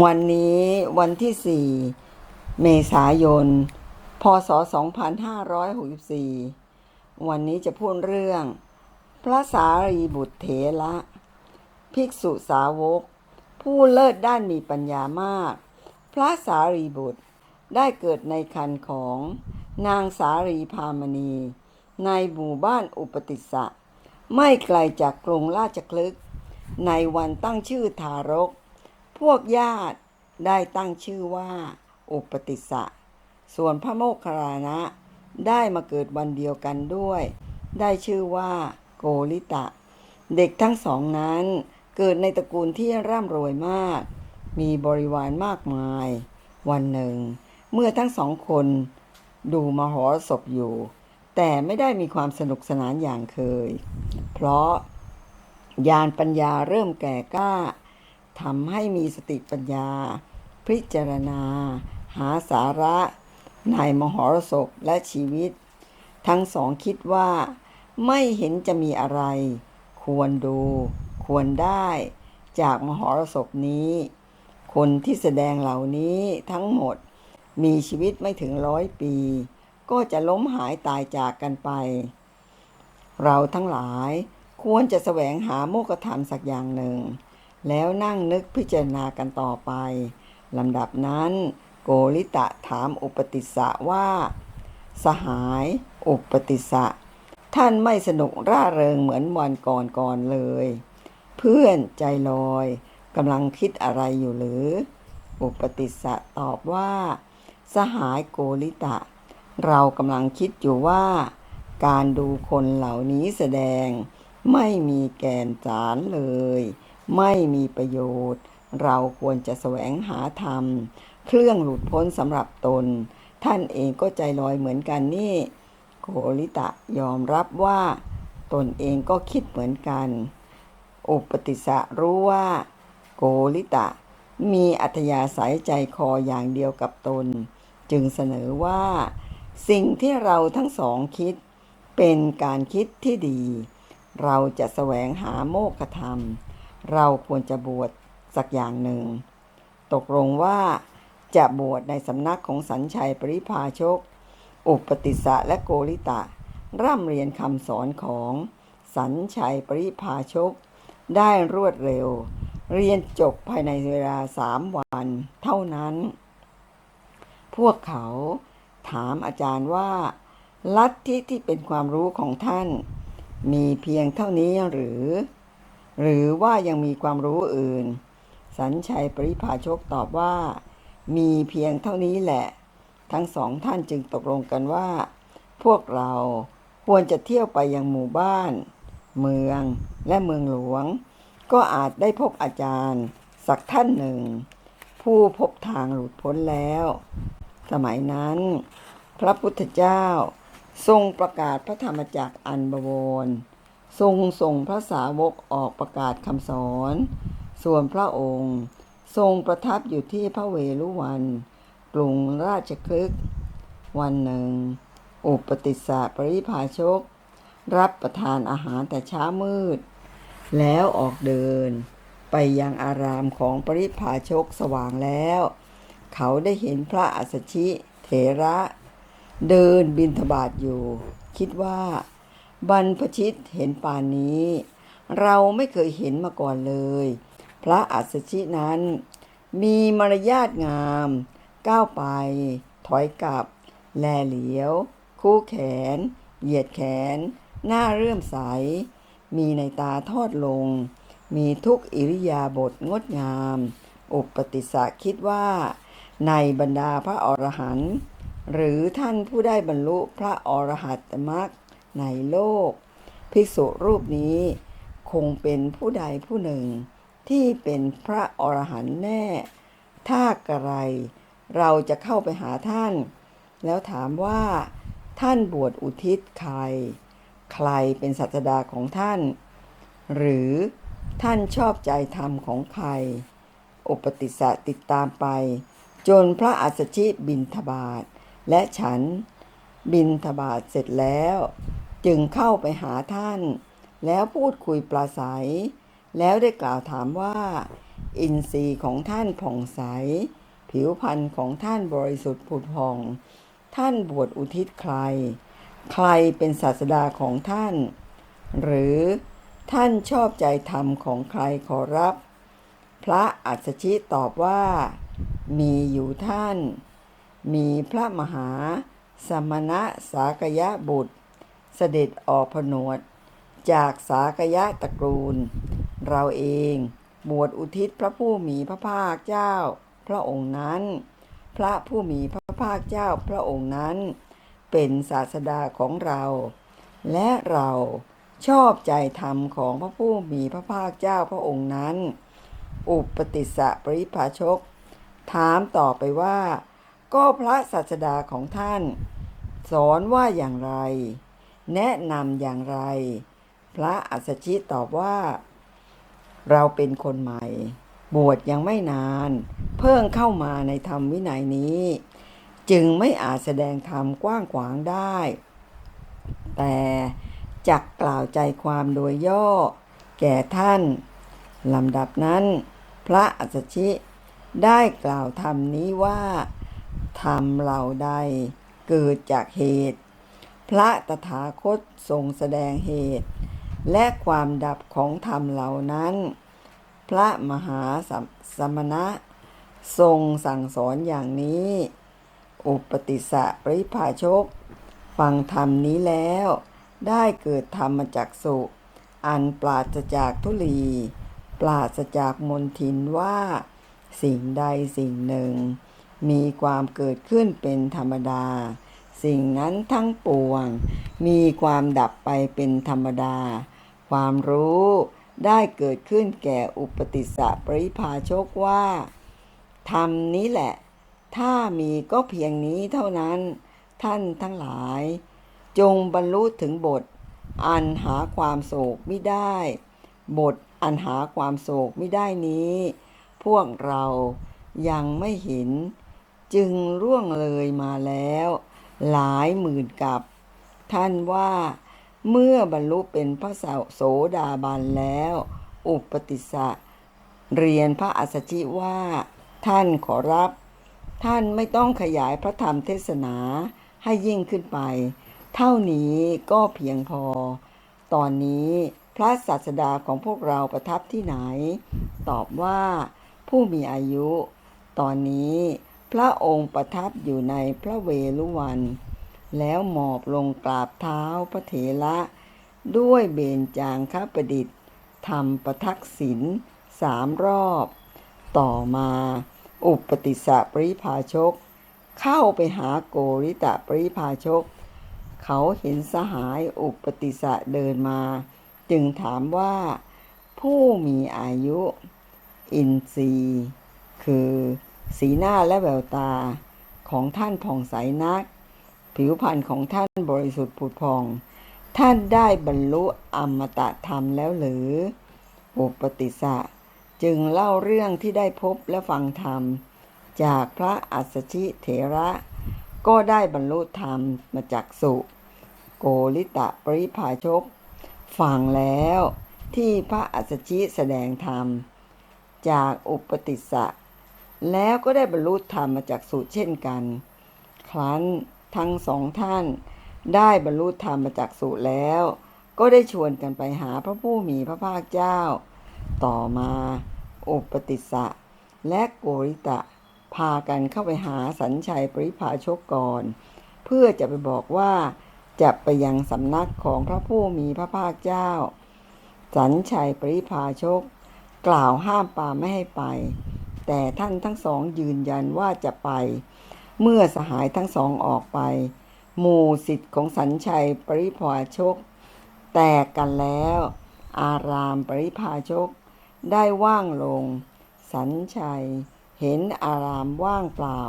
วันนี้วันที่ 4 เมษายน พศ 2564 วันนี้จะพูดเรื่อง พระสารีบุตรเถระ ภิกษุสาวก ผู้เลิศด้านมีปัญญามาก พระสารีบุตรได้เกิดในคันของนางสารีพามณี ในหมู่บ้านอุปติสะ ไม่ไกลจากกรุงราชคลึก ในวันตั้งชื่อทารก พวกญาติได้ตั้งชื่อว่า อุปติสะ ส่วนพระโมคคัลลานะ ได้มาเกิดวันเดียวกันด้วย ได้ชื่อว่า โกริตะ เด็กทั้งสองนั้นเกิดในตระกูลที่ร่ำรวยมาก มีบริวารมากมาย วันหนึ่ง เมื่อทั้งสองคนดูมหรสพอยู่ แต่ไม่ได้มีความสนุกสนานอย่างเคย เพราะญาณปัญญาเริ่มแก่กล้า ทำให้มีสติปัญญา พิจารณา หาสาระ ในมหรสพและชีวิต ทั้งสองคิดว่า ไม่เห็นจะมีอะไร ควรดู ควรได้จากมหรสพนี้ คนที่แสดงเหล่านี้ทั้งหมดมีชีวิตไม่ถึงร้อยปี ก็จะล้มหายตายจากกันไป เราทั้งหลายควรจะแสวงหาโมกธรรมสักอย่างหนึ่ง แล้วนั่งนึกพิจารณากันต่อไปลำดับนั้นโกริตะถามอุปติสะว่า สหายอุปติสะ ท่านไม่สนุกร่าเริงเหมือนวันก่อนก่อนเลย เพื่อนใจลอยกำลังคิดอะไรอยู่หรือ อุปติสะตอบว่า สหายโกริตะ เรากำลังคิดอยู่ว่า การดูคนเหล่านี้แสดงไม่มีแกนสารเลย ไม่มีประโยชน์ เราควรจะแสวงหาธรรม เครื่องหลุดพ้นสำหรับตน ท่านเองก็ใจลอยเหมือนกันนี่โกริตะยอมรับว่า ตนเองก็คิดเหมือนกัน อุปติสะรู้ว่า โกริตะ มีอัธยาศัยใจคออย่างเดียวกับตน จึงเสนอว่า สิ่งที่เราทั้งสองคิด เป็นการคิดที่ดี เราจะแสวงหาโมกขธรรม เราควรจะบวชสักอย่างหนึ่ง ตกลงว่าจะบวชในสำนักของสัญชัยปริพาชก อุปติสะและโกริตะ ร่ำเรียนคำสอนของสัญชัยปริพาชก ได้รวดเร็ว เรียนจบภายในเวลาสามวันเท่านั้น พวกเขาถามอาจารย์ว่า ลัทธิที่เป็นความรู้ของท่าน มีเพียงเท่านี้หรือ หรือว่ายังมีความรู้อื่น สัญชัยปริพาชกตอบว่า มีเพียงเท่านี้แหละ ทั้งสองท่านจึงตกลงกันว่า พวกเราควรจะเที่ยวไปยังหมู่บ้าน เมืองและเมืองหลวง ก็อาจได้พบอาจารย์ สักท่านหนึ่ง ผู้พบทางหลุดพ้นแล้ว สมัยนั้น พระพุทธเจ้าทรงประกาศพระธรรมจักรอันบวร ทรงส่งพระสาวกออกประกาศคำสอน ส่วนพระองค์ ทรงประทับอยู่ที่พระเวลุวันกรุงราชคลึกวันหนึ่ง อุปติสสะปริพาชก รับประทานอาหารแต่เช้ามืด แล้วออกเดิน ไปยังอารามของปริพาชกสว่างแล้ว เขาได้เห็นพระอัสชิเถระ เดินบินทบาทอยู่ คิดว่า บรรพชิตเห็นป่านนี้ เราไม่เคยเห็นมาก่อนเลย พระอัสชินั้น มีมารยาทงาม ก้าวไป ถอยกลับ แลเหลียว คู่แขน เหยียดแขน หน้าเรื่อมใส มีในตาทอดลง มีทุกอิริยาบถงดงาม อุปติสสะคิดว่า ในบรรดาพระอรหันต์หรือท่านผู้ได้บรรลุพระอรหัตตมรรค ในโลก ภิกษุรูปนี้คงเป็นผู้ใดผู้หนึ่ง ที่เป็นพระอรหันต์แน่ ถ้ากระไร เราจะเข้าไปหาท่าน แล้วถามว่า ท่านบวชอุทิศใคร ใครเป็นศาสดาของท่าน หรือท่านชอบใจธรรมของใครอุปติสสะติดตามไป จนพระอัสสชิบินทบาท และฉันบินทบาทเสร็จแล้ว จึงเข้าไปหาท่าน แล้วพูดคุยปราศัย แล้วได้กล่าวถามว่า อินทรีย์ของท่านผ่องใส ผิวพรรณของท่านบริสุทธิ์ผุดผ่อง ท่านบวชอุทิศใคร ใครเป็นศาสดาของท่าน หรือท่านชอบใจธรรมของใครขอรับ พระอัสสชิตอบว่า มีอยู่ท่าน มีพระมหาสมณะสากยะบุตร เสด็จออกผนวด จากสากยะตระกูล เราเองบวชอุทิศพระผู้มีพระภาคเจ้า พระองค์นั้น พระผู้มีพระภาคเจ้าพระองค์นั้น เป็นศาสดาของเรา และเราชอบใจธรรมของพระผู้มีพระภาคเจ้าพระองค์นั้น อุปติสสะปริภาชก ถามต่อไปว่า ก็พระศาสดาของท่าน สอนว่าอย่างไร แนะนำอย่างไร พระอัสสชิตอบว่า เราเป็นคนใหม่ บวชยังไม่นาน เพิ่งเข้ามาในธรรมวินัยนี้ จึงไม่อาจแสดงธรรมกว้างขวางได้ แต่จักกล่าวใจความโดยย่อ แก่ท่านลำดับนั้น พระอัสสชิได้กล่าวธรรมนี้ว่าธรรมเหล่าใดเกิดจากเหตุ พระตถาคตทรงแสดงเหตุ และความดับของธรรมเหล่านั้น พระมหาสมสมณะ ทรงสั่งสอนอย่างนี้ อุปติสสะปริภาชก ฟังธรรมนี้แล้ว ได้เกิดธรรมจักสุ อันปราศจากทุลี ปราศจากมนทินว่า สิ่งใดสิ่งหนึ่ง มีความเกิดขึ้นเป็นธรรมดา สิ่งนั้นทั้งปวง มีความดับไปเป็นธรรมดา ความรู้ได้เกิดขึ้นแก่อุปติสสะปริภาชกว่าธรรมนี้แหละ ถ้ามีก็เพียงนี้เท่านั้น ท่านทั้งหลาย จงบรรลุถึงบท อันหาความโศกไม่ได้ บทอันหาความโศกไม่ได้นี้ พวกเรายังไม่เห็น จึงร่วงเลยมาแล้ว หลายหมื่นกับ ท่านว่าเมื่อบรรลุเป็นพระโสดาบันแล้ว อุปติสะเรียนพระอัสชิว่า ท่านขอรับ ท่านไม่ต้องขยายพระธรรมเทศนาให้ยิ่งขึ้นไป เท่านี้ก็เพียงพอ ตอนนี้พระศาสดาของพวกเราประทับที่ไหน ตอบว่าผู้มีอายุ ตอนนี้ พระองค์ประทับอยู่ในพระเวลุวัน แล้วหมอบลงกราบเท้าพระเถระ ด้วยเบญจางคประดิษฐ์ทำประทักษิณสามรอบ ต่อมาอุปติสสะปริภาชก เข้าไปหาโกริตะปริภาชก เขาเห็นสหายอุปติสสะเดินมา จึงถามว่า ผู้มีอายุ อินทรีย์ คือ สีหน้าและแววตาของท่านผ่องใสนัก ผิวพรรณของท่านบริสุทธิ์ผุดผ่อง ท่านได้บรรลุอมตะธรรมแล้วหรืออุปติสสะจึงเล่าเรื่องที่ได้พบและฟังธรรม จากพระอัสสชิเถระ ก็ได้บรรลุธรรมมาจากสุ โกริตะปริภาชกฟังแล้วที่พระอัสสชิแสดงธรรม จากอุปติสสะ แล้วก็ได้บรรลุธรรมมาจากสุเช่นกัน ครั้นทั้งสองท่าน ได้บรรลุธรรมมาจากสุแล้ว ก็ได้ชวนกันไปหาพระผู้มีพระภาคเจ้า ต่อมาอุปติสสะและโกริตะ พากันเข้าไปหาสัญชัยปริภาชกก่อนเพื่อจะไปบอกว่าจะไปยังสำนักของพระผู้มีพระภาคเจ้า สัญชัยปริภาชก กล่าวห้ามปาไม่ให้ไป แต่ท่านทั้งสองยืนยันว่าจะไป เมื่อสหายทั้งสองออกไป หมู่สิทธิ์ของสัญชัยปริภาชก แตกกันแล้ว อารามปริภาชก ได้ว่างลง สัญชัย เห็นอารามว่างเปล่า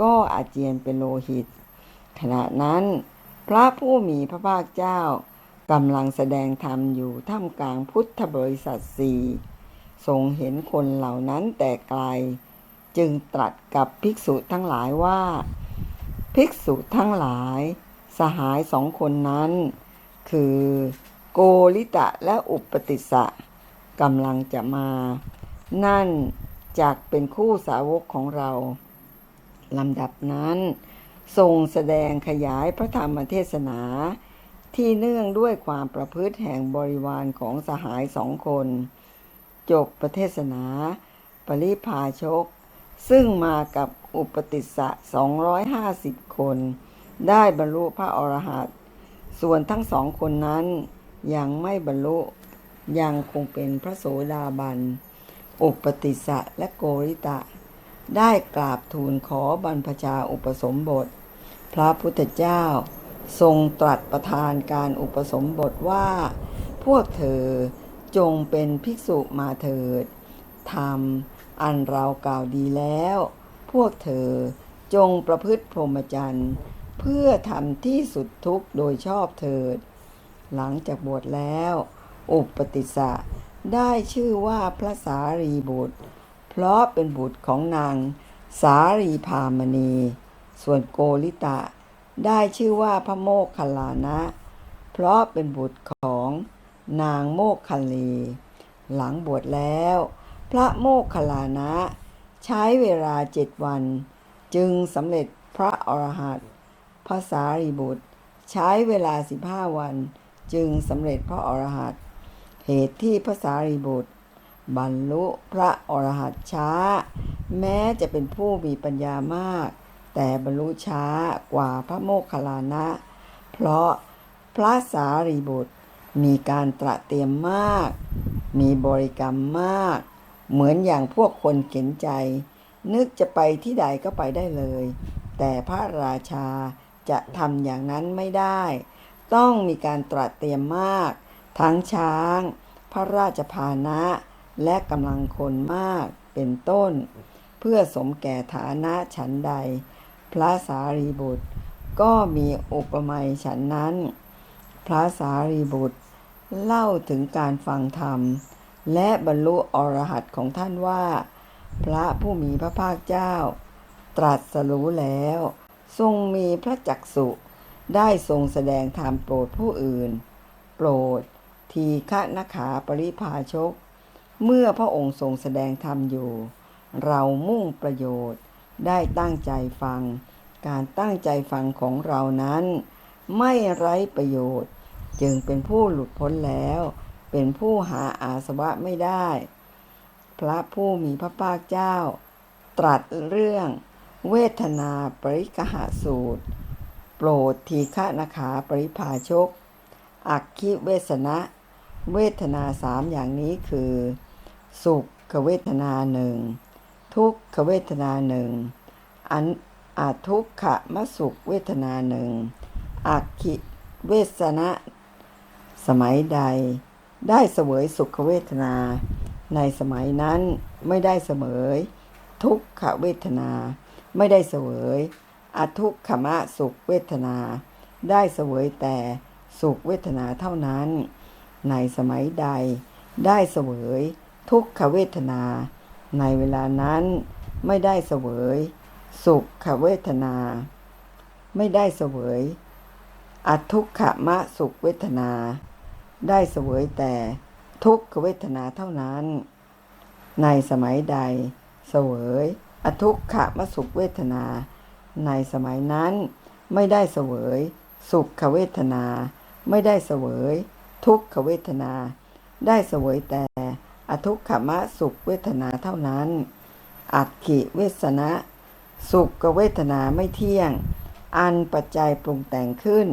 ก็อาเจียนเป็นโลหิต ขณะนั้นพระผู้มีพระภาคเจ้ากำลังแสดงธรรมอยู่ท่ามกลางพุทธบริษัทสี่ ทรงเห็นคนเหล่านั้นแต่ไกล จึงตรัสกับภิกษุทั้งหลายว่า ภิกษุทั้งหลาย สหายสองคนนั้น คือโกริตะและอุปติสะกำลังจะมา นั่นจักเป็นคู่สาวกของเราลำดับนั้น ทรงแสดงขยายพระธรรมเทศนา ที่เนื่องด้วยความประพฤติแห่งบริวารของสหายสองคน จบประเทศนา ปริพาชก ซึ่งมากับอุปติสสะ 250 คน ได้บรรลุพระอรหันต์ส่วนทั้งสองคนนั้นยังไม่บรรลุยังคงเป็นพระโสดาบัน อุปติสสะและโกริตะ ได้กราบทูลขอบรรพชาอุปสมบท พระพุทธเจ้าทรงตรัสประทานการอุปสมบทว่า พวกเธอ จงเป็นภิกษุมาเถิดธรรมอันเรากล่าวดีแล้ว พวกเธอจงประพฤติพรหมจรรย์ เพื่อทำที่สุดทุกโดยชอบเถิด หลังจากบวชแล้ว อุปติสสะได้ชื่อว่าพระสารีบุตร เพราะเป็นบุตรของนางสารีพามณี ส่วนโกริตะ ได้ชื่อว่าพระโมคคัลลานะ เพราะเป็นบุตรของ นางโมคคัลลี หลังบวชแล้ว พระโมคคัลานะ ใช้เวลาเจ็ดวัน จึงสำเร็จพระอรหันต์พระสารีบุตร ใช้เวลาสิบห้าวัน จึงสำเร็จพระอรหันต์เหตุที่พระสารีบุตร บรรลุพระอรหันต์ช้า แม้จะเป็นผู้มีปัญญามาก แต่บรรลุช้ากว่าพระโมคคัลลานะ เพราะพระสารีบุตร มีการตระเตรียมมาก มีบริกรรมมาก เหมือนอย่างพวกคนเข็นใจ นึกจะไปที่ใดก็ไปได้เลย แต่พระราชาจะทำอย่างนั้นไม่ได้ ต้องมีการตระเตรียมมาก ทั้งช้าง พระราชพานะ และกำลังคนมากเป็นต้น เพื่อสมแก่ฐานะฉันใด พระสารีบุตร ก็มีอุปมาฉันนั้น ระสารีบุตร เล่าถึงการฟังธรรม และบรรลุอรหัตของท่านว่า พระผู้มีพระภาคเจ้า ตรัสรู้แล้ว ทรงมีพระจักสุได้ทรงแสดงธรรมโปรดผู้อื่น โปรด ทีฆะนขาปริพาชก เมื่อพระองค์ทรงแสดงธรรมอยู่ เรามุ่งประโยชน์ได้ตั้งใจฟัง การตั้งใจฟังของเรานั้น ไม่ไร้ประโยชน์ จึงเป็นผู้หลุดพ้นแล้ว เป็นผู้หาอาสวะไม่ได้ พระผู้มีพระภาคเจ้า ตรัสเรื่อง เวทนาปริกหาสูตร โปรดทีฆะนาขาปริพาชก อักขิเวสนะ เวทนาสามอย่างนี้คือ สุขเวทนาหนึ่งทุกขเวทนาหนึ่งอันอาทุกขมสุขเวทนาหนึ่งอักขิเวสนะ สมัยใดได้เสวยสุขเวทนา ในสมัยนั้นไม่ได้เสมยทุกขเวทนา ไม่ได้เสวยอทุกขมะสุขเวทนา ได้เสวยแต่สุขเวทนาเท่านั้น ในสมัยใดได้เสวยทุกขเวทนา ในเวลานั้นไม่ได้เสวยสุขเวทนา ไม่ได้เสวยอทุกขมะสุขเวทนา ได้เสวยแต่ทุกขเวทนาเท่านั้น ในสมัยใดเสวย อทุกขมสุขเวทนา ในสมัยนั้นไม่ได้เสวย สุขเวทนา ไม่ได้เสวย ทุกขเวทนา ได้เสวยแต่อทุกขมะสุขเวทนาเท่านั้น อักขิเวสนะ สุขเวทนาไม่เที่ยง อันปัจจัยปรุงแต่งขึ้น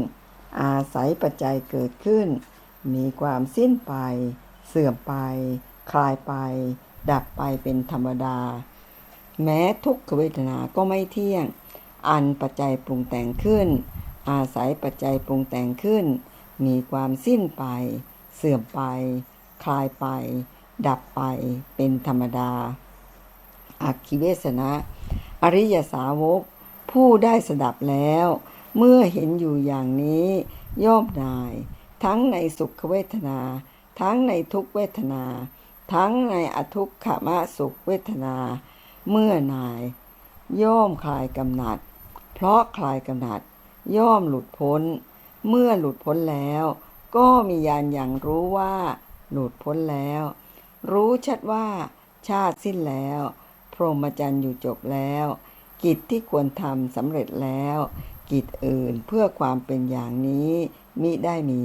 อาศัยปัจจัยเกิดขึ้น มีความสิ้นไป เสื่อมไป คลายไป ดับไปเป็นธรรมดา แม้ทุกขเวทนาก็ไม่เที่ยง อันปัจจัยปรุงแต่งขึ้น อาศัยปัจจัยปรุงแต่งขึ้น มีความสิ้นไป เสื่อมไป คลายไป ดับไปเป็นธรรมดาอักขิเวสนะ อริยสาวก ผู้ได้สดับแล้ว เมื่อเห็นอยู่อย่างนี้ย่อมนาย ทั้งในสุขเวทนา ทั้งในทุกเวทนา ทั้งในอทุกขมะสุขเวทนา เมื่อนาย ย่อมคลายกำหนัด เพราะคลายกำหนัด ย่อมหลุดพ้น เมื่อหลุดพ้นแล้ว ก็มีญาณอย่างรู้ว่า หลุดพ้นแล้ว รู้ชัดว่า ชาติสิ้นแล้ว พรหมจรรย์อยู่จบแล้ว กิจที่ควรทำสำเร็จแล้ว กิจอื่นเพื่อความเป็นอย่างนี้ มิได้มี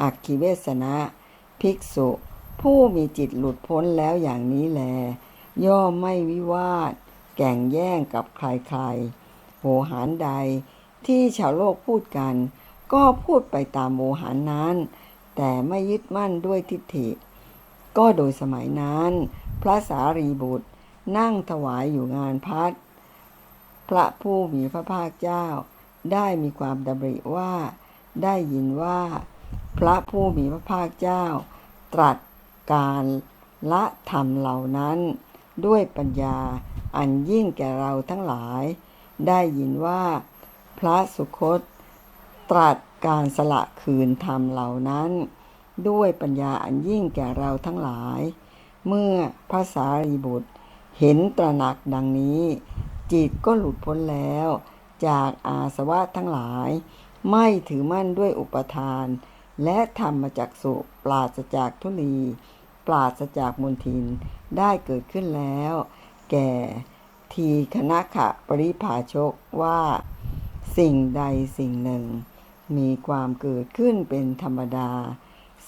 อักขิเวสนะภิกษุ ผู้มีจิตหลุดพ้นแล้วอย่างนี้แล ย่อมไม่วิวาท แก่งแย่งกับใครๆโวหารใดที่ชาวโลกพูดกัน ก็พูดไปตามโวหารนั้น แต่ไม่ยึดมั่นด้วยทิฏฐิ ก็โดยสมัยนั้น พระสารีบุตรนั่งถวายอยู่งานพัดพระผู้มีพระภาคเจ้าได้มีความดำริว่า ได้ยินว่า พระผู้มีพระภาคเจ้า ตรัสการละธรรมเหล่านั้น ด้วยปัญญาอันยิ่งแก่เราทั้งหลาย ได้ยินว่า พระสุคต ตรัสการสละคืนธรรมเหล่านั้น ด้วยปัญญาอันยิ่งแก่เราทั้งหลาย เมื่อพระสารีบุตรเห็นตระหนักดังนี้ จิตก็หลุดพ้นแล้ว จากอาสวะทั้งหลาย ไม่ถือมั่นด้วยอุปทาน และธรรมจักสุปราศจากทุลีปราศจากมนทินได้เกิดขึ้นแล้ว แก่ทีคณะขะปริภาชกว่า สิ่งใดสิ่งหนึ่ง มีความเกิดขึ้นเป็นธรรมดา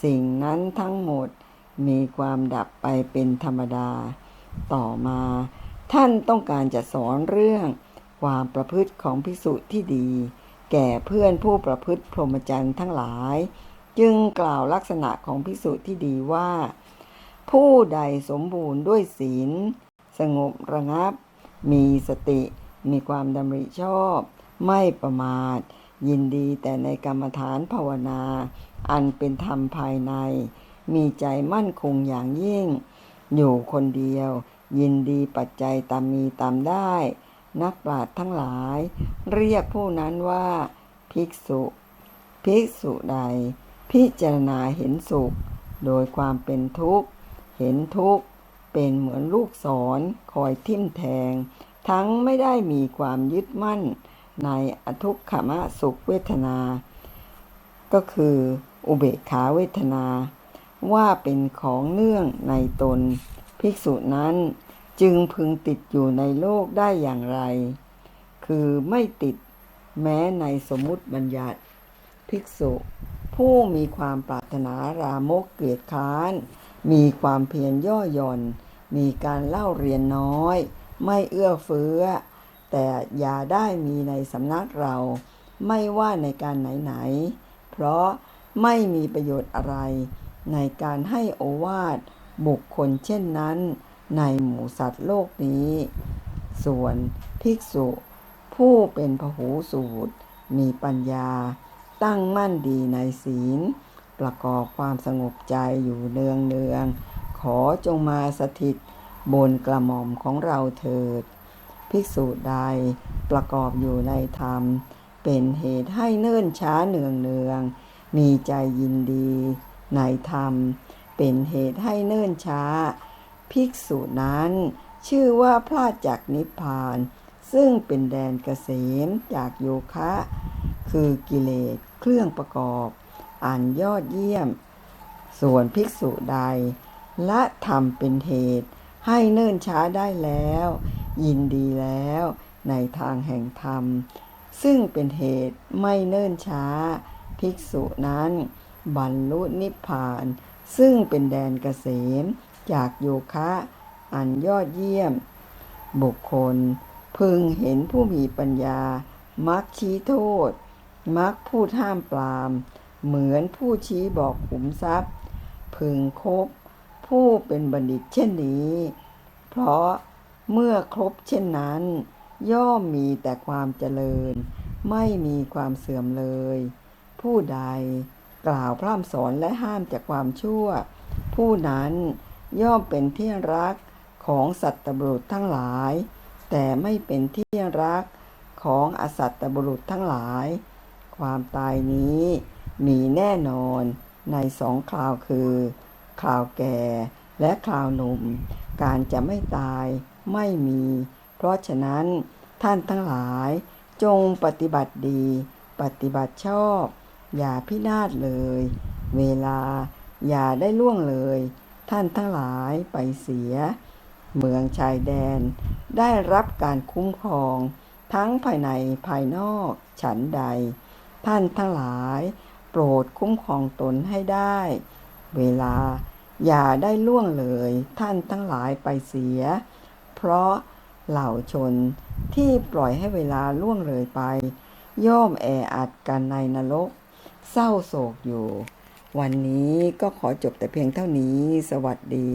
สิ่งนั้นทั้งหมดมีความดับไปเป็นธรรมดา ต่อมา ท่านต้องการจะสอนเรื่องความประพฤติของพิสุที่ดี แก่เพื่อนผู้ประพฤติพรหมจรรย์ทั้งหลาย จึงกล่าวลักษณะของพิสุที่ดีว่า ผู้ใดสมบูรณ์ด้วยศีล สงบระงับ มีสติ มีความดำริชอบ ไม่ประมาท ยินดีแต่ในกรรมฐานภาวนา อันเป็นธรรมภายใน มีใจมั่นคงอย่างยิ่ง อยู่คนเดียว ยินดีปัจจัยตามมีตามได้ นักปราชญ์ทั้งหลาย เรียกผู้นั้นว่า ภิกษุ ภิกษุใด พิจารณาเห็นสุข โดยความเป็นทุกข์ เห็นทุกข์ เป็นเหมือนลูกศรคอยทิ่มแทง ทั้งไม่ได้มีความยึดมั่น ในอทุกขมะสุขเวทนา ก็คืออุเบกขาเวทนา ว่าเป็นของเนื่องในตน ภิกษุนั้น จึงพึงติดอยู่ในโลกได้อย่างไร คือไม่ติดแม้ในสมมุติบัญญัติ ภิกษุ ผู้มีความปรารถนารามกเกลียดค้าน มีความเพียรย่อหย่อน มีการเล่าเรียนน้อย ไม่เอื้อเฟื้อ แต่อย่าได้มีในสำนักเรา ไม่ว่าในการไหนๆ เพราะไม่มีประโยชน์อะไร ในการให้โอวาทบุคคลเช่นนั้น ในหมู่สัตว์โลกนี้ ส่วนภิกษุ ผู้เป็นพหูสูตร มีปัญญา ตั้งมั่นดีในศีล ประกอบความสงบใจอยู่เนืองเนืองๆขอจงมาสถิตบนกระหม่อมของเราเถิด ภิกษุใดประกอบอยู่ในธรรม เป็นเหตุให้เนิ่นช้าเนืองเนืองๆมีใจยินดีในธรรม เป็นเหตุให้เนิ่นช้า ภิกษุนั้น ชื่อว่าพลาดจากนิพพาน ซึ่งเป็นแดนเกษมจากโยคะ คือกิเลสเครื่องประกอบ อันยอดเยี่ยม ส่วนภิกษุใด ละธรรมเป็นเหตุ ให้เนิ่นช้าได้แล้ว ยินดีแล้วในทางแห่งธรรม ซึ่งเป็นเหตุไม่เนิ่นช้า ภิกษุนั้น บรรลุนิพพาน ซึ่งเป็นแดนเกษม จากโยคะอันยอดเยี่ยม บุคคล พึงเห็นผู้มีปัญญา มักชี้โทษ มักพูดห้ามปราม เหมือนผู้ชี้บอกขุมทรัพย์ พึงคบผู้เป็นบัณฑิตเช่นนี้ เพราะเมื่อครบเช่นนั้น ย่อมมีแต่ความเจริญ ไม่มีความเสื่อมเลย ผู้ใดกล่าวพร่ำสอนและห้ามจากความชั่ว ผู้นั้น ย่อมเป็นที่รักของสัตว์บุรุษทั้งหลาย แต่ไม่เป็นที่รักของอสัตตบุรุษทั้งหลาย ความตายนี้มีแน่นอนในสองคราวคือคราวแก่และคราวหนุ่ม การจะไม่ตายไม่มี เพราะฉะนั้นท่านทั้งหลายจงปฏิบัติดี ปฏิบัติชอบ อย่าพินาศเลย เวลาอย่าได้ล่วงเลย ท่านทั้งหลายไปเสีย เมืองชายแดน ได้รับการคุ้มครอง ทั้งภายในภายนอกฉันใด ท่านทั้งหลายโปรดคุ้มครองตนให้ได้ เวลาอย่าได้ล่วงเลยท่านทั้งหลายไปเสีย เพราะเหล่าชนที่ปล่อยให้เวลาล่วงเลยไป ย่อมแออัดกันในนรก เศร้าโศกอยู่ วันนี้ก็ขอจบแต่เพียงเท่านี้ สวัสดี